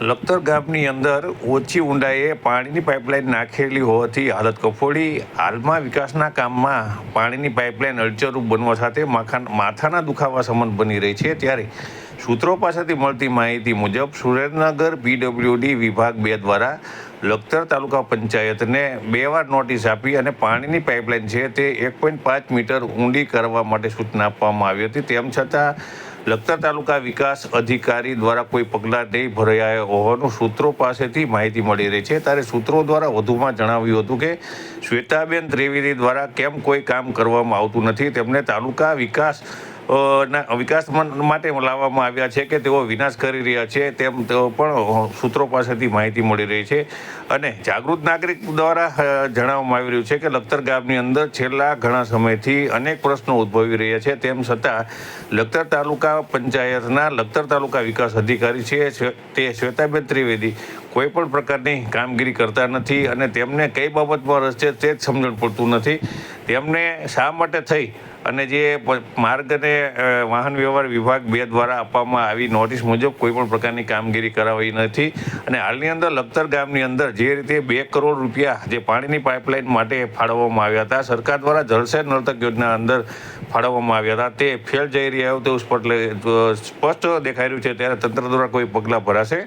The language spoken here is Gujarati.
લખતર ગામની અંદર ઓછી ઊંડાઈએ પાણીની પાઇપલાઇન નાખેલી હોવાથી હાલત કફોડી હાલમાં વિકાસના કામમાં પાણીની પાઇપલાઇન અડચરૂપ બનવા સાથે માખા માથાના દુખાવા સમન બની રહી છે. ત્યારે સૂત્રો પાસેથી મળતી માહિતી મુજબ સુરેન્દ્રનગર પીડબ્લ્યુડી વિભાગ બે દ્વારા લખતર તાલુકા પંચાયતને બે વાર નોટિસ આપી અને પાણીની પાઇપલાઇન છે તે એક પોઈન્ટ પાંચ મીટર ઊંડી કરવા માટે સૂચના આપવામાં આવી હતી. તેમ છતાં લખતર તાલુકા વિકાસ અધિકારી દ્વારા કોઈ પગલાં નહીં ભરાયા હોવાનું સૂત્રો પાસેથી માહિતી મળી રહી છે. ત્યારે સૂત્રો દ્વારા વધુમાં જણાવ્યું હતું કે, શ્વેતાબેન ત્રિવેદી દ્વારા કેમ કોઈ કામ કરવામાં આવતું નથી? તેમને તાલુકા વિકાસ ના, વિકાસ માટે લાવવામાં આવ્યા છે કે તેઓ વિનાશ કરી રહ્યા છે તેમ તેઓ પણ સૂત્રો પાસેથી માહિતી મળી રહી છે. અને જાગૃત નાગરિક દ્વારા જણાવવામાં આવી રહ્યું છે કે લખતર ગામની અંદર છેલ્લા ઘણા સમયથી અનેક પ્રશ્નો ઉદ્ભવી રહ્યા છે. તેમ છતાં, લખતર તાલુકા પંચાયતના લખતર તાલુકા વિકાસ અધિકારી છે તે શ્વેતાબેન ત્રિવેદી કોઈ પણ પ્રકારની કામગીરી કરતા નથી અને તેમને કઈ બાબતમાં રસ છે તે જ સમજણ પડતું નથી. તેમને શા માટે થઈ? અને જે માર્ગ અને વાહન વ્યવહાર વિભાગ બે દ્વારા આપવામાં આવી નોટિસ મુજબ કોઈ પણ પ્રકારની કામગીરી કરાવી નથી. અને હાલની અંદર લખતર ગામની અંદર જે રીતે બે કરોડ રૂપિયા જે પાણીની પાઇપલાઇન માટે ફાળવવામાં આવ્યા હતા, સરકાર દ્વારા જળસેર નર્તક યોજના અંદર ફાળવવામાં આવ્યા હતા. તે ફેલ જઈ રહ્યા હોય તેવું સ્પષ્ટ દેખાઈ રહ્યું છે. ત્યારે તંત્ર દ્વારા કોઈ પગલાં ભરાશે?